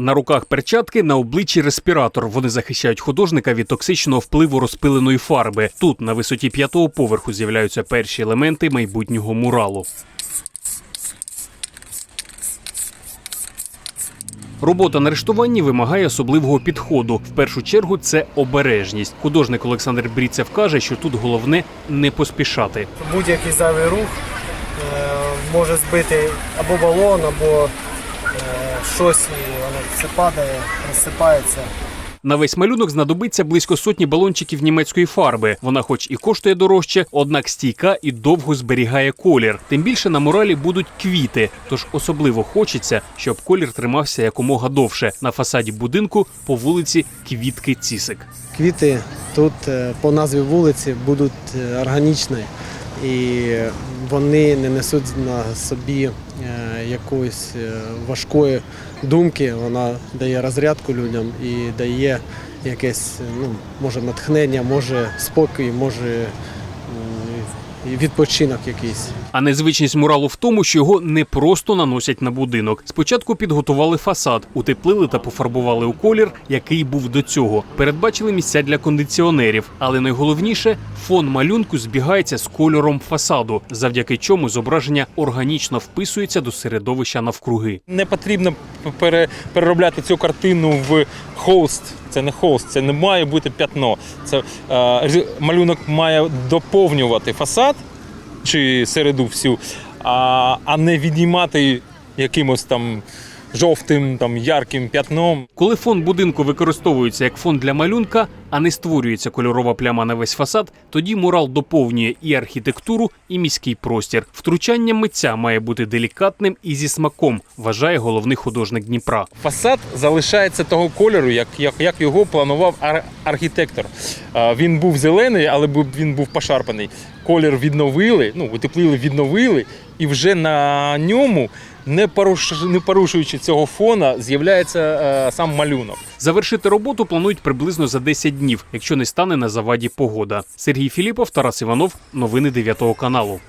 На руках перчатки, на обличчі респіратор. Вони захищають художника від токсичного впливу розпиленої фарби. Тут, на висоті п'ятого поверху, з'являються перші елементи майбутнього муралу. Робота на рештуванні вимагає особливого підходу. В першу чергу це обережність. Художник Олександр Бріцев каже, що тут головне не поспішати. Будь-який зайвий рух е, може збити або балон, або е, щось, і воно все падає, розсипається. На весь малюнок знадобиться близько сотні балончиків німецької фарби. Вона, хоч і коштує дорожче, однак стійка і довго зберігає колір. Тим більше на муралі будуть квіти, тож особливо хочеться, щоб колір тримався якомога довше. На фасаді будинку по вулиці Квітки Цісик. Квіти тут е, по назві вулиці будуть е, органічні і вони не несуть на собі е, якоїсь е, важкої думки. Вона дає розрядку людям і дає якесь, ну, може, натхнення, може спокій, може відпочинок якийсь. А незвичність муралу в тому, що його не просто наносять на будинок. Спочатку підготували фасад, утеплили та пофарбували у колір, який був до цього. Передбачили місця для кондиціонерів. Але найголовніше фон малюнку збігається з кольором фасаду, завдяки чому зображення органічно вписується до середовища навкруги. Не потрібно переробляти цю картину в холст. Це не холст, це не має бути п'ятно. Це е, малюнок має доповнювати фасад чи середу всю, а, а не віднімати якимось там жовтим, там ярким п'ятном. Коли фон будинку використовується як фон для малюнка, а не створюється кольорова пляма на весь фасад, тоді мурал доповнює і архітектуру, і міський простір. Втручання митця має бути делікатним і зі смаком, вважає головний художник Дніпра. Фасад залишається того кольору, як, як, як його планував ар- архітектор. А, Він був зелений, але він був пошарпаний. Колір відновили, ну, утеплили, відновили, і вже на ньому, не, не порушуючи цього фона, з'являється е, сам малюнок. Завершити роботу планують приблизно за 10 днів, якщо не стане на заваді погода. Сергій Філіпов, Тарас Іванов, новини 9 каналу.